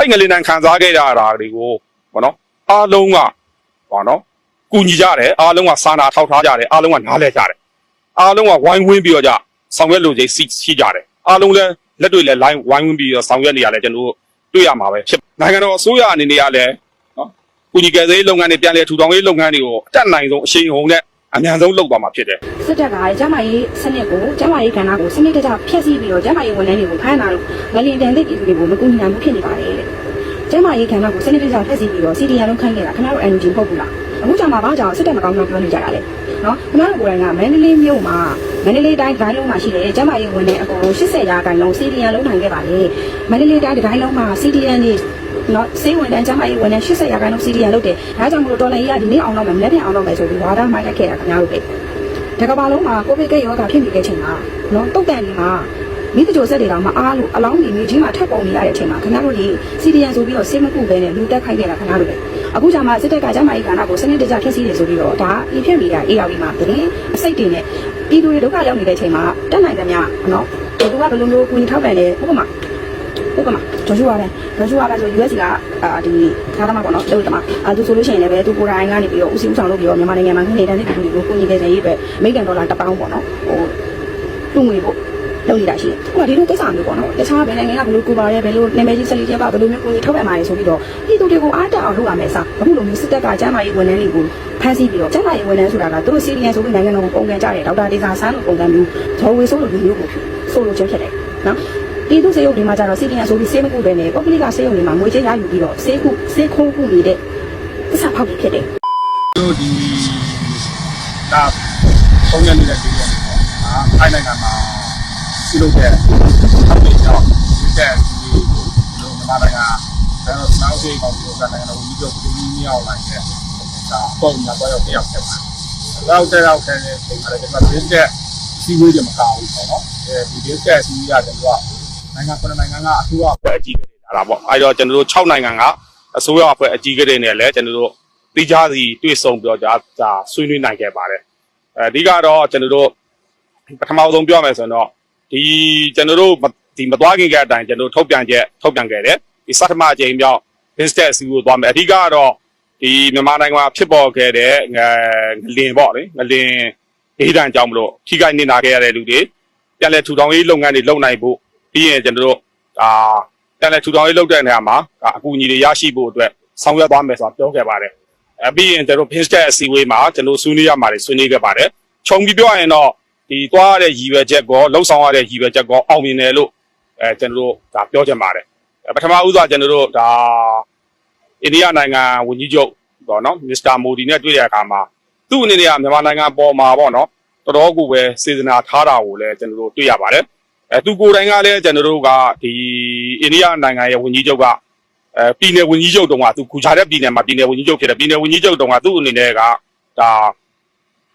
အဲ့ငလင်တန်ခံစားခဲ့ရတာတွေကိုဘောနော်အားလုံးကဘောနော်ကူညီကြတယ်အားလုံးကစာနာထောက်ထားကြတယ်အားလုံးကနားလဲကြတယ်အားလုံးကဝိုင်းဝန်းပြီးတော့ကြဆောင်ရွက်လို့ကြီးရှိကြတယ်အားလုံးလည်းလက်တွေလည်း line ဝိုင်းဝန်းပြီးတော့ဆောင်ရွက်နေရတယ်ကျွန်တော်တို့တွေ့ရမှာပဲဖြစ်နိုင်ငံတော်အစိုးရအနေနဲ့ကလည်းနော်ကူညီကယ်ဆယ်ရေးလုပ်ငန်းတွေပြန်လည်ထူထောင်ရေးလုပ်ငန်းတွေကိုအတက်နိုင်ဆုံးအရှိန်ဟုန်နဲ့ အများဆုံးလုပ်သွားမှာဖြစ်တယ်စစ်တပ်ကကျမကြီးစနစ်ကိုကျမကြီးကဏ္ဍကိုစနစ်တကျဖျက်ဆီးပြီးတော့ကျမကြီးဝန်ထမ်းတွေကိုဖမ်းတာလို့ငလင်တန်တဲ့ပြည်သူတွေကိုမကူညီနိုင်ဘူးဖြစ်နေပါတယ်တဲ့ကျမကြီးကဏ္ဍကိုစနစ်တကျဖျက်ဆီးပြီးတော့ CDN လုံးခိုင်းခဲ့တာခင်ဗျားတို့ NUG မဟုတ်ဘူးလားအခုကြောင့်မှဘာကြောင့်စစ်တပ်မကောင်းကြောင်းပြောနေကြတာလဲနော်ခင်ဗျားတို့ကိုယ်တိုင်ကမန္တလေးမြို့မှာမန္တလေးတိုင်းတိုင်းလုံးမှာရှိတဲ့ကျမကြီးဝန်ထမ်းအကုန်လုံး80ရာခိုင်နှုန်း CDN လုံးနိုင်ခဲ့ပါလေမန္တလေးတိုင်းတိုင်းလုံးမှာ CDN နေ နော်စေဝန်တန်းကျမကြီးဝန်ထမ်း80ရာခိုင်နှုန်း CDN လုပ်တယ်ဒါကြောင့်မလို့တော်လိုင်းကြီးကဒီနေ့အောင်တော့မယ်လက်ပြန်အောင်တော့မယ်ဆိုပြီးဝါဒမိုက်လိုက်ခဲ့တာခင်ဗျားတို့ပဲတကဘာလုံးမှာကိုဗစ်ကရောဂါဖြစ်နေတဲ့ချိန်မှာနော်တုတ်တန်ဒီမှာမိတကြိုဆက်တွေတော့မအားလို့အလောင်းကြီးမြေကြီးမှာထပ်ပုံနေရတဲ့အချိန်မှာခင်ဗျားတို့ဒီစီဒီယန်ဆိုပြီးတော့စေးမကုပဲနဲ့လူတက်ခိုက်နေတာခင်ဗျားတို့ပဲအခုကျမှစစ်တပ်ကကျမကြီးကဏ္ဍကိုစနစ်တကျဖျက်ဆီးတယ်ဆိုပြီးတော့ဒါအဖြစ်မီတာ ARV မှာတကယ်အစိတ်တွေနဲ့ပြည်သူတွေဒုက္ခရောက်နေတဲ့အချိန်မှာတက်နိုင်သမျှနော်ဒီကဘယ်လိုမျိုးကိုကြီးထောက်ပံ့လဲဟုတ်ကမှာ ဟုတ်ကမှာဂျော်ဂျူဝါပဲဂျော်ဂျူဝါပဲဆို US ကအာဒီခါတမပေါ့နော်လို့တမအာသူဆိုလို့ရှိရင်လည်းပဲသူကိုယ်တိုင်ကနေပြီးတော့ဦးစီးဦးဆောင်လုပ်ပြီးတော့မြန်မာနိုင်ငံမှာနေနေတဲ့ပြည်သူတွေကိုကိုကြီးခဲ့တဲ့ရေးပဲအမေရိကန်ဒေါ်လာ1000ပေါ့နော်ဟိုလူငွေပေါ့လုပ်နေတာရှိတယ်။ဟိုကဒီလိုကိစ္စမျိုးပေါ့နော်။တခြားဘယ်နိုင်ငံကဘယ်လိုကိုပါရဲဘယ်လိုနာမည်ကြီးစလီကျဲပါဘယ်လိုမျိုးကိုကြီးထောက်ပံ့ပါလဲဆိုပြီးတော့ပြည်သူတွေကိုအားတက်အောင်လုပ်ရမယ်စား။အခုလိုမျိုးစစ်တပ်ကကျမ်းမာရေးဝန်ထမ်းတွေကိုဖမ်းဆီးပြီးတော့ကျမ်းမာရေးဝန်ထမ်းဆိုတာကသူတို့စီရီယန်ဆိုပြီးနိုင်ငံတော်ကိုပုံကန်ကြတယ်ဒေါက်တာဒေစာဆန်းလိုပုံကန်မျိုးဇော်ဝေဆိုးလိုမျိုးကိုဆိုလိုချင်းဖြစ်တယ်နော်။ ပြည်သူစေယုံဒီမှာကျတော့စီရီယန်ဆိုပြီးစေးမကုပဲနဲ့ပုဂ္ဂလိကစေယုံဒီမှာငွေကြေးရယူပြီးတော့စေးခုစေးခုံးခုနေတဲ့သစ္စာဖောက်ပြီးဖြစ်တယ်တို့ဒီဒါပုံရနေတဲ့ဒီပေါ့အာအိုင်နိုင်ငံမှာပြုလုပ်တဲ့ထောက်ပြကြောင်းဒီတဲ့ဒီလိုမြန်မာနိုင်ငံအဲတော့နောက်ဆုံးကောင်ဒီကနိုင်ငံတော်ဝန်ကြီးချုပ်ဒီနည်းမြောက်လိုက်တဲ့ဒါပုံညာတော့ရောက်ရောက်ဖြစ်ပါတယ်။နောက်တဲ့ရောက်တဲ့ချိန်မှာလည်းဒီမှာဒီတဲ့စီဝေးတွေမကောင်းဘူးပေါ့နော်။အဲဒီဒီတဲ့စီဝေးရတယ်က နိုင်ငံပြည်နိုင်ငံကအထူးအဖွဲ့အကြီးတွေလာတာပေါ့။အဲတော့ကျွန်တော်တို့6နိုင်ငံကအစိုးရအဖွဲ့အကြီးတွေနဲ့လည်းကျွန်တော်တို့တိကျစီတွေ့ဆုံပြောကြဒါဆွေးနွေးနိုင်ခဲ့ပါတယ်အဓိကတော့ကျွန်တော်တို့ပထမဆုံးပြောရမယ်ဆိုရင်တော့ဒီကျွန်တော်တို့ဒီမသွားခင်ကအတိုင်းကျွန်တော်ထုတ်ပြန်ချက်ထုတ်ပြန်ခဲ့တယ်ဒီစက်ထမအကြိမ်မြောက် business စီကိုသွားမယ်အဓိကတော့ဒီမြန်မာနိုင်ငံမှာဖြစ်ပေါ်ခဲ့တဲ့ငလင်ပေါ့လေငလင်ဒေးတန်ကြောင့်မလို့ထိခိုက်နေတာခဲ့ရတဲ့လူတွေပြန်လဲထူထောင်ရေးလုပ်ငန်းတွေလုပ်နိုင်ဖို့ ပြီးရင်ကျွန်တော်တို့ဒါပြန်လဲထူထောင်ရေးလုပ်တဲ့နေရာမှာဒါအကူအညီတွေရရှိဖို့အတွက်ဆောင်ရွက်သွားမယ်ဆိုတာပြောခဲ့ပါတယ်အပြီးရင်ကျွန်တော် page tag အစည်းအဝေးမှာကျွန်တော်ဆွေးနွေးရမှာတွေဆွေးနွေးခဲ့ပါတယ်။ခြုံပြီးပြောရရင်တော့ဒီသွားရတဲ့ရည်ရွယ်ချက်ကောလှုပ်ဆောင်ရတဲ့ရည်ရွယ်ချက်ကောအောင်မြင်တယ်လို့အဲကျွန်တော်တို့ဒါပြောချင်ပါတယ်။အဲပထမဦးစွာကျွန်တော်တို့ဒါအိန္ဒိယနိုင်ငံဝန်ကြီးချုပ်ပေါ့နော်မစ္စတာမိုဒီနဲ့တွေ့တဲ့အခါမှာသူ့အနေနဲ့ကမြန်မာနိုင်ငံပေါ်မှာပေါ့နော်တော်တော်ကိုပဲစေစနာထားတာကိုလည်းကျွန်တော်တို့တွေ့ရပါတယ်။ အဲသူကိုယ်တိုင်ကလည်းကျွန်တော်တို့ကဒီအိန္ဒိယနိုင်ငံရဲ့ဝန်ကြီးချုပ်ကအဲပြည်နယ်ဝန်ကြီးချုပ်တုန်းကသူခူချာတဲ့ပြည်နယ်မှာပြည်နယ်ဝန်ကြီးချုပ်ဖြစ်တယ်ပြည်နယ်ဝန်ကြီးချုပ်တုန်းကသူ့အနေနဲ့ကဒါ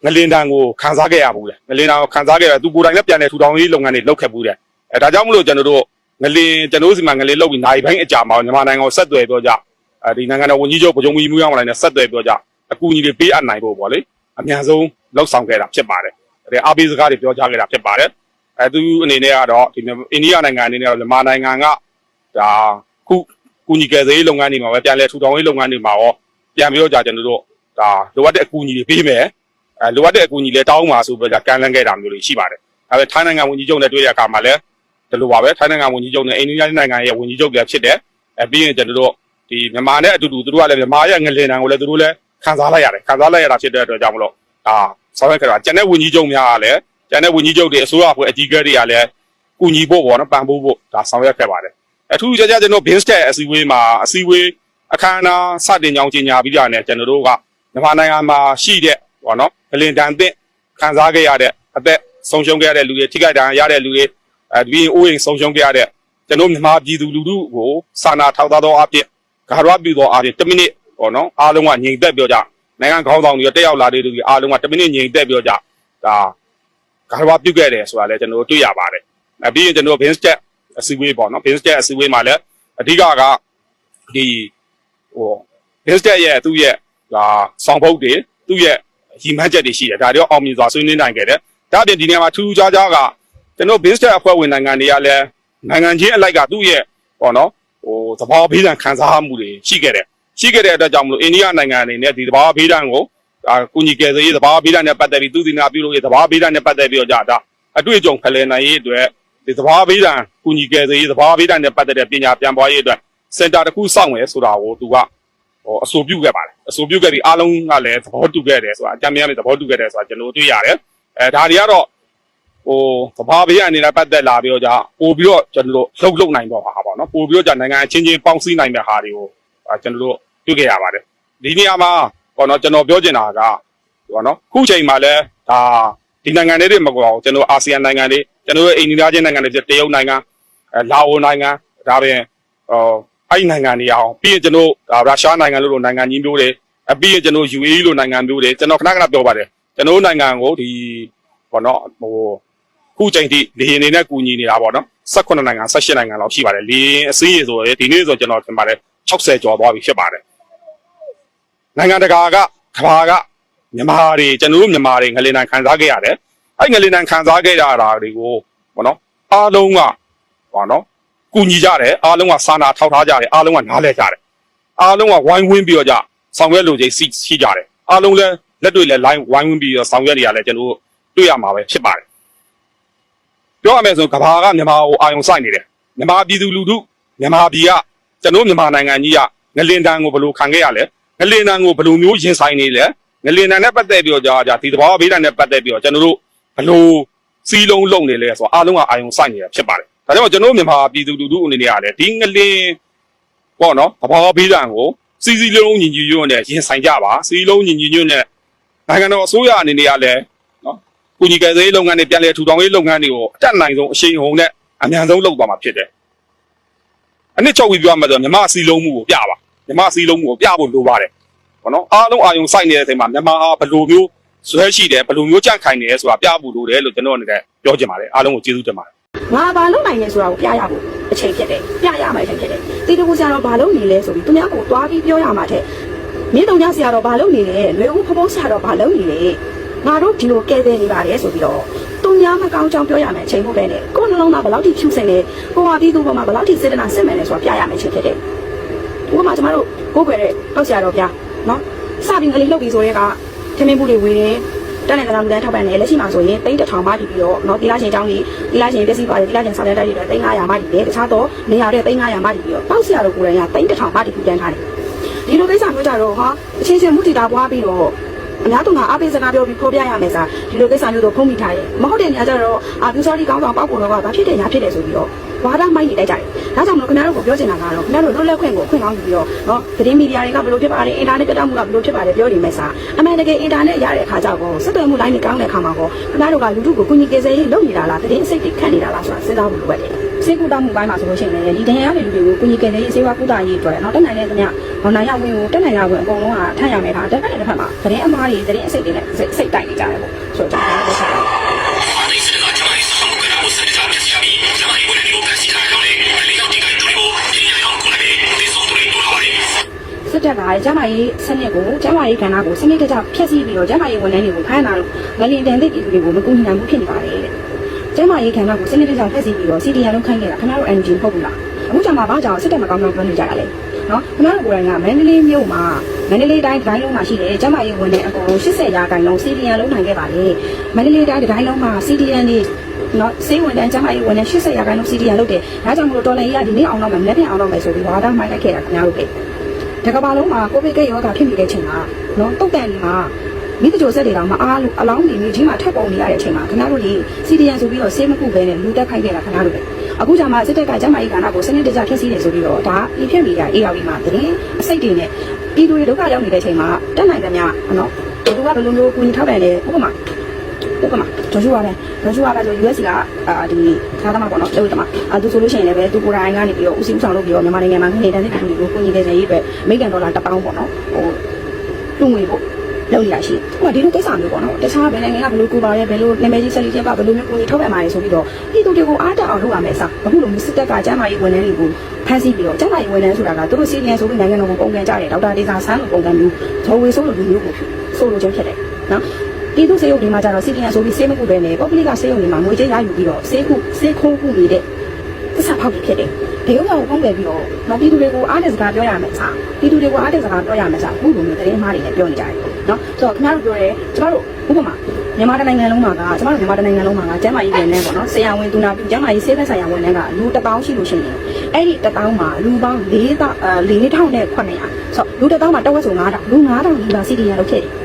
ငလင်တန်ကိုခန်းစားခဲ့ရဘူးလေငလင်တန်ကိုခန်းစားခဲ့တယ်သူကိုယ်တိုင်လည်းပြန်လည်ထူထောင်ရေးလုပ်ငန်းတွေလုပ်ခဲ့ဘူးတယ်အဲဒါကြောင့်မလို့ကျွန်တော်တို့ငလင်ကျွန်တော်တို့စီမှာငလင်လုပ်ပြီးနိုင်ပိုင်းအကြာမှာမြန်မာနိုင်ငံကိုဆက်သွယ်ပြောကြအဲဒီနိုင်ငံတော်ဝန်ကြီးချုပ်ဗကြုံမီမှုရောက်လာတဲ့ဆက်သွယ်ပြောကြအကူအညီတွေပေးအပ်နိုင်ဖို့ပေါ့လေအများဆုံးလှုပ်ဆောင်ခဲ့တာဖြစ်ပါတယ်အဲအားပေးစကားတွေပြောကြားခဲ့တာဖြစ်ပါတယ် အဲသူအနေနဲ့ကတော့ဒီအိန္ဒိယနိုင်ငံအနေနဲ့ကတော့မြန်မာနိုင်ငံကဒါခုကူညီကယ်ဆယ်ရေးလုပ်ငန်းတွေမှာပဲပြန်လဲထူထောင်ရေးလုပ်ငန်းတွေမှာရောပြန်ပြီးတော့ကြာကျွန်တော်တို့ဒါလိုအပ်တဲ့အကူအညီတွေပေးမယ်အဲလိုအပ်တဲ့အကူအညီလည်းတောင်းပါဆိုပြီးတော့ကမ်းလှမ်းခဲ့တာမျိုးတွေရှိပါတယ်အဲဒါထိုင်းနိုင်ငံဝန်ကြီးချုပ်နဲ့တွေ့တဲ့အခါမှာလည်းဒီလိုပါပဲထိုင်းနိုင်ငံဝန်ကြီးချုပ်နဲ့အိန္ဒိယနိုင်ငံရဲ့ဝန်ကြီးချုပ်လည်းဖြစ်တယ်အဲပြီးရင်ကျွန်တော်တို့ဒီမြန်မာနဲ့အတူတူသူတို့ကလည်းမြန်မာရဲ့ငလင်တန်ကိုလည်းသူတို့လည်းခံစားလိုက်ရတယ်ခံစားလိုက်ရတာဖြစ်တဲ့အတွက်ကြောင့်မလို့ဒါဆောင်ရွက်ခဲ့တာကျန်တဲ့ဝန်ကြီးချုပ်များကလည်း ကျန်တဲ့ဝန်ကြီးချုပ်တွေအစိုးရအဖွဲ့အကြီးအကဲတွေကလည်းကူညီဖို့ပေါ့နော်ပံ့ပိုးဖို့ဒါဆောင်ရွက်ခဲ့ပါတယ်အထူးကြကြကျွန်တော် bin stack အစည်းအဝေးမှာအစည်းအဝေးအခမ်းအနားစတင်ကြောင်းကြီးညာပြီးကြတယ်ကျွန်တော်တို့ကမြန်မာနိုင်ငံမှာရှိတဲ့ပေါ့နော်ဂလင်တန်သင့်ခံစားခဲ့ရတဲ့အသက်ဆုံးရှုံးခဲ့ရတဲ့လူတွေထိခိုက်ဒဏ်ရာရတဲ့လူတွေအဲဒီအိုးအိမ်ဆုံးရှုံးခဲ့ရတဲ့ကျွန်တော်မြန်မာပြည်သူလူထုကိုစာနာထောက်ထားသောအဖြစ်ဂါရဝပြုသောအဖြစ်1မိနစ်ပေါ့နော်အားလုံးကငြိမ်သက်ပြောကြနိုင်ငံခေါင်းဆောင်တွေတက်ရောက်လာတဲ့လူတွေအားလုံးက1မိနစ်ငြိမ်သက်ပြောကြဒါ ဂါရဝပြုခဲ့တယ်ဆိုတာလည်းကျွန်တော်တို့တွေ့ရပါတယ်အပြီးရင်ကျွန်တော် bin stack အစည်းအဝေးပေါ့နော် business တဲ့အစည်းအဝေးမှာလည်းအဓိကကဒီဟို business ရဲ့သူ့ရဲ့ဒါဆောင်ပုတ်တွေသူ့ရဲ့ရည်မှန်းချက်တွေရှိတယ်ဒါတွေအောင်မြင်စွာဆွေးနွေးနိုင်ခဲ့တယ်ဒါအပြင်ဒီနေရာမှာထူးထူးခြားခြားကကျွန်တော် business အဖွဲ့ဝင်နိုင်ငံတွေကလည်းနိုင်ငံချင်းအလိုက်ကသူ့ရဲ့ပေါ့နော်ဟဟိုသဘာဝဘေးဒဏ်ခံစားမှုတွေရှိခဲ့တယ်ရှိခဲ့တဲ့အတွက်ကြောင့်မလို့အိန္ဒိယနိုင်ငံအနေနဲ့ဒီသဘာဝဘေးဒဏ်ကို အာကုညီကယ်ဆယ်ရေးသဘာဝဘေးဒဏ်နဲ့ပတ်သက်ပြီးသူတည်နာပြုလို့ရေးသဘာဝဘေးဒဏ်နဲ့ပတ်သက်ပြီးတော့ကြာဒါအတွေ့အကြုံဖလှယ်နိုင်ရေးအတွက်ဒီသဘာဝဘေးဒဏ်ကုညီကယ်ဆယ်ရေးသဘာဝဘေးဒဏ်နဲ့ပတ်သက်တဲ့ပညာပြန်ပွားရေးအတွက်စင်တာတစ်ခုစောင့်မယ်ဆိုတာကိုသူက ဟိုအဆိုပြုခဲ့ပါတယ်အဆိုပြုခဲ့ပြီးအားလုံးကလည်းသဘောတူခဲ့တယ်ဆိုတာအကြမ်းများလည်းသဘောတူခဲ့တယ်ဆိုတာကျွန်တော်တွေ့ရတယ်အဲဒါတွေကတော့ဟိုသဘာဝဘေးအနေနဲ့ပတ်သက်လာပြီးတော့じゃပို့ပြီးတော့ကျွန်တော်တို့လှုပ်လှုပ်နိုင်တော့ပါပေါ့နော်ပို့ပြီးတော့じゃနိုင်ငံအချင်းချင်းပေါင်းစည်းနိုင်တဲ့ဟာတွေကိုအာကျွန်တော်တို့တွေ့ခဲ့ရပါတယ်ဒီနေရာမှာ ပေါ့နော်ကျွန်တော်ပြောချင်တာကပေါ့နော်ခုချိန်မှာလည်းဒါဒီနိုင်ငံတွေမကွာဘူးကျွန်တော်အာဆီယံနိုင်ငံတွေကျွန်တော်တို့အိန္ဒိယချင်းနိုင်ငံတွေဖြစ်တရုတ်နိုင်ငံအဲလာအိုနိုင်ငံဒါပြင်ဟိုအဲ့ဒီနိုင်ငံတွေအောင်ပြီးရင်ကျွန်တော်ဒါရုရှားနိုင်ငံလို့လို့နိုင်ငံကြီးမျိုးတွေအပြီးရင်ကျွန်တော် UAE လို့နိုင်ငံမျိုးတွေကျွန်တော်ခဏခဏပြောပါတယ်ကျွန်တော်နိုင်ငံကိုဒီဘောနော်ဟိုခုချိန်ထိလေရင်နေနဲ့ကူညီနေတာပေါ့နော်18နိုင်ငံ18နိုင်ငံလောက်ရှိပါတယ်လေရင်အစည်းအဆိုရယ်ဒီနေ့ဆိုကျွန်တော်ထင်ပါတယ်60ကျော်သွားပြီဖြစ်ပါတယ် နိုင်ငံတကာကကဘာကမြန်မာတွေကျွန်တော်တို့မြန်မာတွေငလင်နိုင်ခံစားခဲ့ရတယ်အဲ့ငလင်နိုင်ခံစားခဲ့ရတာတွေကိုဘောနော်အားလုံးကဘောနော်ကူညီကြတယ်အားလုံးကစာနာထောက်ထားကြတယ်အားလုံးကနားလဲကြတယ်အားလုံးကဝိုင်းဝန်းပြီးတော့ကြဆောင်ရွက်လို့ချင်းစီရှိကြတယ်အားလုံးလည်းလက်တွေ့လည်း line ဝိုင်းဝန်းပြီးတော့ဆောင်ရွက်နေရလဲကျွန်တော်တို့တွေ့ရမှာပဲဖြစ်ပါတယ်ပြောရမယ်ဆိုကဘာကမြန်မာကိုအာယုံစိုက်နေတယ်မြန်မာပြည်သူလူထုမြန်မာပြည်ကကျွန်တော်မြန်မာနိုင်ငံကြီးကငလင်တန်းကိုဘယ်လိုခံခဲ့ရလဲ ငလင်တန်းကိုဘယ်လိုမျိုးရင်ဆိုင်နေလဲငလင်တန်းနဲ့ပတ်သက်ပြီးတော့ကြာကြာဒီသဘောဘေးတန်းနဲ့ပတ်သက်ပြီးတော့ကျွန်တော်တို့ဘယ်လိုစီးလုံးလုံနေလဲဆိုတော့အားလုံးကအာယုံစိုက်နေတာဖြစ်ပါတယ်ဒါကြောင့်ကျွန်တော်တို့မြန်မာပြည်သူလူထုအနေနဲ့ကလည်းဒီငလင်ပေါ့နော်သဘာဝဘေးဒဏ်ကိုစီစီလုံးလုံးညီညီညွတ်နဲ့ရင်ဆိုင်ကြပါစီလုံးညီညီညွတ်နဲ့နိုင်ငံတော်အစိုးရအနေနဲ့ကလည်းနော်ကုညီကယ်ဆယ်ရေးလုပ်ငန်းတွေပြန်လည်ထူထောင်ရေးလုပ်ငန်းတွေကိုအတက်နိုင်ဆုံးအရှိန်ဟုန်နဲ့အမြန်ဆုံးလုပ်သွားမှာဖြစ်တယ်အနည်းချုပ်ပြီးပြောမှဆိုမြန်မာစီလုံးမှုကိုပြပါ မြန်မာစီလုံးမှုကိုပြဖို့လိုပါတယ်ပေါ့နော်အားလုံးအာယုံစိုက်နေတဲ့အချိန်မှာမြန်မာဟာဘယ်လိုမျိုးဇွဲရှိတယ်ဘယ်လိုမျိုးကြန့်ခိုင်နေလဲဆိုတာပြဖို့လိုတယ်လို့ကျွန်တော်အနေနဲ့ပြောချင်ပါတယ်အားလုံးကိုကျေးဇူးတင်ပါတယ်ငါဘာလုပ်နိုင်လဲဆိုတာကိုပြရဖို့အချိန်ဖြစ်တယ်ပြရမှာအချိန်ဖြစ်တယ်တီတူဆရာတော်ဘာလုပ်နေလဲဆိုပြီးသူများကိုတွားပြီးပြောရမှာတဲ့မင်းတို့ညဆရာတော်ဘာလုပ်နေလဲလွယ်ဦးဖဖုံးဆရာတော်ဘာလုပ်နေလဲငါတို့ဒီလိုကဲတဲ့နေပါတယ်ဆိုပြီးတော့သူများမကောင်းကြောင်းပြောရမယ်အချိန်ဖို့ပဲနဲ့ကိုယ်နှလုံးသားဘယ်လောက်ထိဖြူစင်လဲကိုယ်ဟာပြီးသူ့ဘက်မှာဘယ်လောက်ထိစေတနာစစ်မယ်လဲဆိုတာပြရမယ်အချိန်ဖြစ်တယ် ဥပမာကျမတို့ကိုယ်ွယ်တဲ့ဟောက်ဆရာတော်ဗျာနော်စပြီးငလေးလှုပ်ပြီးဆိုတဲ့ကထမင်းဘူးတွေဝေတယ် တက်နေတဲ့လူတန်းထောက်ပံ့နေလက်ရှိမှာဆိုရင်တိန်းတစ်ထောင်မှတည်ပြီးတော့เนาะဒီလာရှင်အကြောင်းကြီးဒီလာရှင်ပစ္စည်းပါတယ်ဒီလာရှင်ဆောင်ရတဲ့တွေတိန်း900မှတည်တယ်တခြားတော့နေရာတဲ့တိန်း900မှတည်ပြီးတော့တောက်ဆရာတို့ကိုယ်တိုင်ကတိန်းတစ်ထောင်မှတည်ပြီးတန်းထားတယ်ဒီလိုကိစ္စမျိုးကြတော့ဟာအချင်းချင်းမူတီတာပွားပြီးတော့အများသူငါအပိစကားပြောပြီးဖော်ပြရမယ်စားဒီလိုကိစ္စမျိုးတော့ဖုံးမိထားတယ်မဟုတ်တဲ့နေရာကျတော့အာပြူစော်ဒီကောင်းဆောင်ပောက်ကုန်တော့ကဘာဖြစ်တယ်ညာဖြစ်တယ်ဆိုပြီးတော့ဝါဒမိုင်းနေတိုက်ကြတယ် ဒါကြောင့်မလို့ခင်ဗျားတို့ကိုပြောချင်တာကတော့ခင်ဗျားတို့လွတ်လပ်ခွင့်ကိုအခွင့်ကောင်းယူပြီးတော့နော်သတင်းမီဒီယာတွေကဘယ်လိုဖြစ်ပါလဲအင်တာနက်ပြတ်တောက်မှုကဘယ်လိုဖြစ်ပါလဲပြောနေမယ်စာအမှန်တကယ်အင်တာနက်ရတဲ့အခါကြောင့်ကိုဆက်သွယ်မှုလိုင်းတွေကောင်းတဲ့အခါမှာကိုခင်ဗျားတို့ကလူထုကိုကူညီကယ်ဆယ်ရေးလုပ်နေတာလားသတင်းအစိတ်တွေခန့်နေတာလားဆိုတာစဉ်းစားဖို့လိုအပ်တယ်စေကူတာမှုပိုင်းမှာဆိုလို့ရှိရင်လည်းဒီဒဏ်ရာတွေလူတွေကိုကူညီကယ်ဆယ်ရေးစေဝါကုသရေးအတွက်နော်တက်နိုင်တဲ့သမ ्या ဟောနိုင်ရဝင်ကိုတက်နိုင်ရဝင်အကုန်လုံးကထန့်ရမယ်ဒါတက်တဲ့တစ်ဖက်မှာသတင်းအမှားတွေသတင်းအစိတ်တွေနဲ့စိတ်တိုက်နေကြတယ်ပေါ့ဆိုတော့ စစ်တပ်ကကျမကြီးစနစ်ကိုကျမကြီးကဏ္ဍကိုစနစ်တကျဖျက်ဆီးပြီးတော့ကျမကြီးဝန်ထမ်းတွေကိုဖမ်းတာလို့ငလင်တန်တဲ့ပြည်သူတွေကိုမကူညီနိုင်ဘူးဖြစ်နေပါတယ်တဲ့ကျမကြီးကဏ္ဍကိုစနစ်တကျဖျက်ဆီးပြီးတော့ CDN လုံးခိုင်းခဲ့တာခင်ဗျားတို့ NG မဟုတ်ဘူးလားအခုကျမှဘာကြောင့်စစ်တပ်မကောင်းကြောင်းပြောနေကြတာလဲနော်ခင်ဗျားတို့ကိုယ်တိုင်ကမန္တလေးမြို့မှာမန္တလေးတိုင်းတိုင်းလုံးမှာရှိတယ်ကျမကြီးဝန်ထမ်းအကုန်လုံး80ရာခိုင်နှုန်း CDN လုံးနိုင်ခဲ့ပါလေမန္တလေးတိုင်းတိုင်းလုံးမှာ CDN နေနော်စေဝန်တန်းကျမကြီးဝန်ထမ်း80ရာခိုင်နှုန်း CDN လုပ်တယ်ဒါကြောင့်မလို့တော်လည်းရဒီနေ့အောင်တော့မယ်လက်ပြန်အောင်တော့မယ်ဆိုပြီးဝါဒမိုင်းလိုက်ခဲ့တာခင်ဗျားတို့ပဲ တကဘာလုံးမှာကိုဗစ်ကရောဂါဖြစ်နေတဲ့အချိန်မှာနော်တုတ်တန်ဒီမှာမိတကြိုဆက်တွေတော့မအားလို့အလောင်းနေနေကြီးမှာထပ်ပုံနေရတဲ့အချိန်မှာခင်ဗျားတို့ဒီ CDN ဆိုပြီးတော့ဆေးမကုပဲနဲ့လူတက်ခိုက်ခဲ့တာခင်ဗျားတို့ပဲအခုကျမှစစ်တပ်ကကျမကြီးကဏ္ဍကိုစနစ်တကျဖျက်ဆီးတယ်ဆိုပြီးတော့ဒါဒီဖြစ်နေတာ ARV မှာတရင်အစိတ်တွေနဲ့ပြည်သူတွေဒုက္ခရောက်နေတဲ့အချိန်မှာတက်နိုင်တယ်များနော်သူကဘယ်လိုမျိုးကူညီထောက်ပံ့လဲဥပမာ ဥပမာဒေါ်ရှူပါပဲဒေါ်ရှူပါပဲဆို US ကအာဒီသားသမားပေါ့နော်လို့တမအာသူဆိုလို့ရှိရင်လည်းပဲသူကိုယ်တိုင်ကနေပြီးတော့ဦးစီးဦးဆောင်လုပ်ပြီးတော့မြန်မာနိုင်ငံမှာနေတန်းတဲ့ပြည်သူတွေကိုကူညီခဲ့တဲ့ရေးအတွက်အမေရိကန်ဒေါ်လာ1000ပေါ့နော်ဟိုလူငွေပေါ့လောက်ရရှိဟိုဒီလိုကိစ္စမျိုးပေါ့နော်တခြားဘယ်နိုင်ငံကဘယ်လိုကူပါရဲဘယ်လိုနာမည်ကြီးဆက်လေးချင်းပါဘယ်လိုမျိုးကူညီထောက်ပံ့ပါလဲဆိုပြီးတော့ပြည်သူတွေကိုအားတက်အောင်လုပ်ရမယ်အစားအခုလိုမျိုးစစ်တပ်ကကျမ်းမာရေးဝန်ထမ်းတွေကိုဖမ်းဆီးပြီးတော့ကျမ်းမာရေးဝန်ထမ်းဆိုတာကသူတို့စီနီယံဆိုပြီးနိုင်ငံတော်ကိုပုံကန်ကြတယ်ဒေါက်တာဒေသာဆန်းလိုပုံကန်မျိုးဇော်ဝေဆိုးလိုလူမျိုးကိုဆိုလိုခြင်းဖြစ်တယ်နော် ပြည်သူစေယုတ်ဒီမှာကျတော့စီကင်ဆိုပြီးစေးမကုပဲနဲ့ပုဂ္ဂလိကစေယုတ်ဒီမှာငွေကြေးရယူပြီးတော့စေးခုစေးခိုးခုနေတဲ့သစ္စာဖောက်ပြီးဖြစ်တယ်ဒေဥတော်ကိုဖုံးတယ်ပြီးတော့နော်ပြည်သူတွေကိုအားတဲ့စကားပြောရမယ်စားပြည်သူတွေကိုအားတဲ့စကားပြောရမယ်စားအခုလိုမျိုးတရင်မှားတွေနဲ့ပြောနေကြတယ်နော်ဆိုတော့ခင်ဗျားတို့ပြောရဲကျမတို့ဥပမာမြန်မာတိုင်းနိုင်ငံလုံးမှာကကျမတို့မြန်မာတိုင်းနိုင်ငံလုံးမှာကကျမ်းမာရေးဝန်ထမ်းပေါ့နော်ဆရာဝန်သူနာပြုကျမ်းမာရေးဆေးဘက်ဆိုင်ရာဝန်ထမ်းကလူ1000ရှိလို့ရှိရင်အဲ့ဒီ1000မှာလူပေါင်း4000အဲ4900ဆိုတော့လူ1000မှာတဝက်ဆို9000လူ9000ဒီပါစီတီရလောက်ဖြစ်တယ်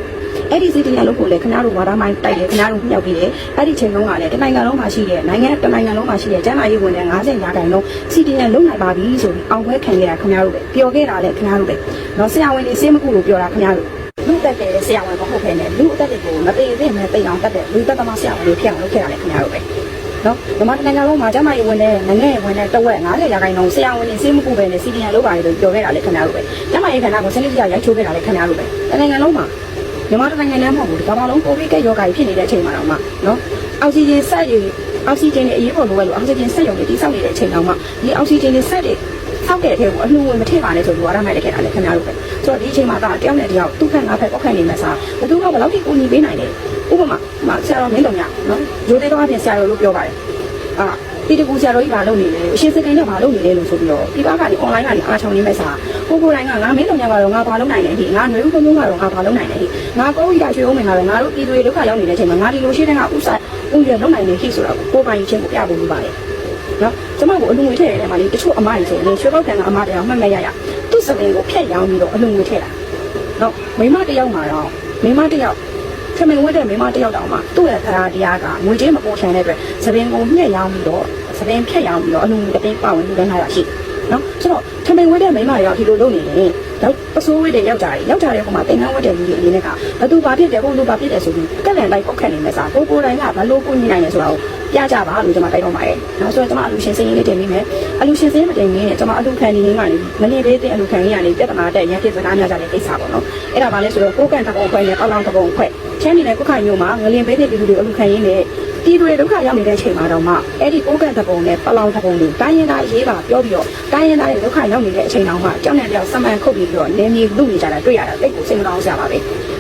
အဲ့ဒီစီတီရလို့ကိုလေခင်ဗျားတို့ဝါဒမိုင်းတိုက်တယ်ခင်ဗျားတို့မြောက်ပြီးတယ်အဲ့ဒီချိန်လုံးကလည်းတနိုင်ငံလုံးမှာရှိတဲ့နိုင်ငံတနိုင်ငံလုံးမှာရှိတဲ့ကျန်းမာရေးဝန်ထမ်း90ရာခိုင်နှုန်းစီတီရလုံးနိုင်ပါပြီဆိုပြီးအောင်ပွဲခံခဲ့တာခင်ဗျားတို့ပဲပျော်ခဲ့တာလည်းခင်ဗျားတို့ပဲနော်ဆရာဝန်တွေစေးမကူလို့ပြောတာခင်ဗျားတို့လူတက်တဲ့ဆရာဝန်မဟုတ်ခဲနဲ့လူအသက်တွေကိုမသိသေးနဲ့သိအောင်တက်တဲ့လူသက်သမားဆရာဝန်တွေဖြစ်အောင်လုပ်ခဲ့တာလည်းခင်ဗျားတို့ပဲနော်ဒီမှာနိုင်ငံလုံးမှာကျန်းမာရေးဝန်ထမ်းနိုင်ငံရေးဝန်ထမ်းတဝက်90ရာခိုင်နှုန်းဆရာဝန်တွေစေးမကူပဲနဲ့စီတီရလုံးပါတယ်လို့ပြောခဲ့တာလည်းခင်ဗျားတို့ပဲကျန်းမာရေးခန္ဓာကိုစနစ်တကျရိုက်ချိုးခဲ့တာလည်းခင်ဗျားတို့ပဲနိုင်ငံလုံးမှာ မြန်မာတိုင်းနိုင်ငံထဲမှာမဟုတ်ဘူးကမ္ဘာလုံးကိုဗစ်ကရောဂါကြီးဖြစ်နေတဲ့အချိန်မှာတော့မှနော်အောက်ဆီဂျင်ဆက်ရည်အောက်ဆီဂျင်တွေအရေးပေါ်လိုအပ်လို့အောက်ဆီဂျင်ဆက်ရုံတွေတိစောက်နေတဲ့အချိန်တော့မှဒီအောက်ဆီဂျင်တွေဆက်တွေစောက်တဲ့အထဲကိုအလှူဝင်မထည့်ပါနဲ့ဆိုပြီးဝါဒမှတ်လိုက်ခဲ့တာလေခင်ဗျားတို့ပဲဆိုတော့ဒီအချိန်မှာတော့တယောက်နဲ့တယောက်သူ့ခန့်ငါဖက်ပောက်ခန့်နေမှစားဘယ်သူကဘယ်လောက်ထိကိုညီပေးနိုင်လဲဥပမာမဆရာတော်မင်းတော်ညနော်ရိုသေတော်အပြင်ဆရာတော်လို့ပြောပါတယ်အာ ဒီတကူဆရာတော်ကြီးဘာလုပ်နေလဲအရှင်စကိန်းကဘာလုပ်နေလဲလို့ဆိုပြီးတော့ဒီဘက်ကနေ online ကနေအားချောင်းနေမဲ့စားကိုကိုတိုင်းကငါမင်းတော်ညကတော့ငါဘာလုပ်နိုင်လဲဒီငါຫນွေဦးကုန်းကုန်းကတော့ငါဘာလုပ်နိုင်လဲဒီငါကိုကြီးကရွှေဦးမင်ကတော့ငါတို့ပြည်သူတွေဒုက္ခရောက်နေတဲ့အချိန်မှာငါဒီလိုရှိတဲ့ကဥစားဥရလုပ်နိုင်နေဟိဆိုတော့ကိုပိုင်ချင်းကိုပြဖို့လိုပါတယ်နော်ကျမကအလူငွေထည့်ရတဲ့မှာလေတချို့အမတွေဆိုရင်ရွှေပောက်ကန်ကအမတွေအောင်မှတ်မရရသူ့စပင်ကိုဖျက်ရောင်းပြီးတော့အလူငွေထည့်တာနော်မိမတယောက်မှာတော့မိမတယောက်ခမင်ဝတ်တဲ့မိမတယောက်တောင်မှသူ့ရဲ့ခရာတရားကငွေကြေးမပေါ်ထန်တဲ့အတွက်စပင်ကိုညှက်ရောင်းပြီးတော့ စပင်ဖြတ်ရောင်းပြီးတော့အလူငွေတစ်သိန်းပါဝင်လူတန်းလာရရှိနော်ဆိုတော့ခမင်ဝတ်တဲ့မိမတွေရောဒီလိုလုပ်နေတယ်တော့ပစိုးဝတ်တဲ့ယောက်ျားတွေယောက်ျားတွေဟိုမှာတင်ငန်းဝတ်တဲ့လူတွေအနေနဲ့ကဘသူဘာဖြစ်တယ်ဟိုလူဘာဖြစ်တယ်ဆိုပြီးကက်လန်တိုင်းပောက်ခတ်နေမဲ့စားကိုကိုတိုင်းကဘလို့ကိုညနိုင်လဲဆိုတာကိုပြကြပါလို့ကျွန်မတိုက်တော့ပါတယ်နောက်ဆိုတော့ကျွန်မအလူရှင်စင်းရင်းလေးတင်ပေးမယ်အလူရှင်စင်းမတင်ရင်းနဲ့ကျွန်မအလူခံနေရင်းကနေမနေသေးတဲ့အလူခံရင်းကနေပြဿနာတက်ရန်ဖြစ်စကားများကြတဲ့ကိစ္စပေါ့နော်အဲ့ဒါဘာလဲဆိုတော့ကိုကန်တပုံခွဲနဲ့ပေါလောင်တပုံခွဲချမ်းနေတဲ့ကုခမျိုးမှာငလင်ပေးတဲ့ပြည်သူတွေအလူခံရင်းနဲ့ ပြည်သူတွေဒုက္ခရောက်နေတဲ့အချိန်မှာတော့မှအဲ့ဒီကိုကန်တပုံနဲ့ပေါလောင်တပုံတွေတိုင်းရင်းသားရေးပါပြောပြီးတော့တိုင်းရင်းသားတွေဒုက္ခရောက်နေတဲ့အချိန်တောင်မှကြောက်နေတဲ့အဆမှန်ခုတ်ပြီးတော့နေမြေလူနေကြတာတွေ့ရတာတိတ်ကိုစိတ်မကောင်းစရာပါပဲ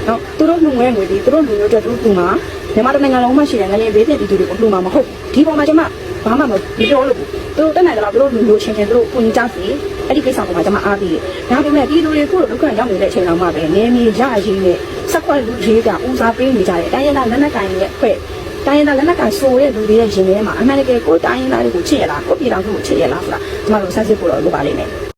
နော်သူတို့လူငွေငွေဒီသူတို့လူမျိုးတွေသူတို့ကမြန်မာနိုင်ငံလုံးမှာရှိတဲ့ငလင်ပေးတဲ့ပြည်သူတွေကိုလူမှာမဟုတ်ဒီပေါ်မှာကျွန်မဘာမှမပြောလို့ဘူးသူတို့တက်နိုင်တယ်လို့သူတို့လူမျိုးချင်းချင်းသူတို့ကိုကြီးကြစီအဲ့ဒီကိစ္စပေါ်မှာကျွန်မအားပြီးတယ်ဒါပေမဲ့ပြည်သူတွေကိုဒုက္ခရောက်နေတဲ့အချိန်တောင်မှပဲနေမြေရရေးနဲ့စက်ခွက်လူရေးကဦးစားပေးနေကြတယ်တိုင်းရင်းသားလက်နက်ကိုင်ရဲ့အဖွဲ့ တိုင်းရင်းသားလက်နက်ကဆိုတဲ့လူတွေရဲ့ရင်ထဲမှာအမှန်တကယ်ကိုတိုင်းရင်းသားတွေကိုချစ်ရလားကိုပြည်တော်ကိုချစ်ရလားဆိုတာကျွန်တော်တို့ဆက်စစ်ဖို့တော့လိုပါလိမ့်မယ်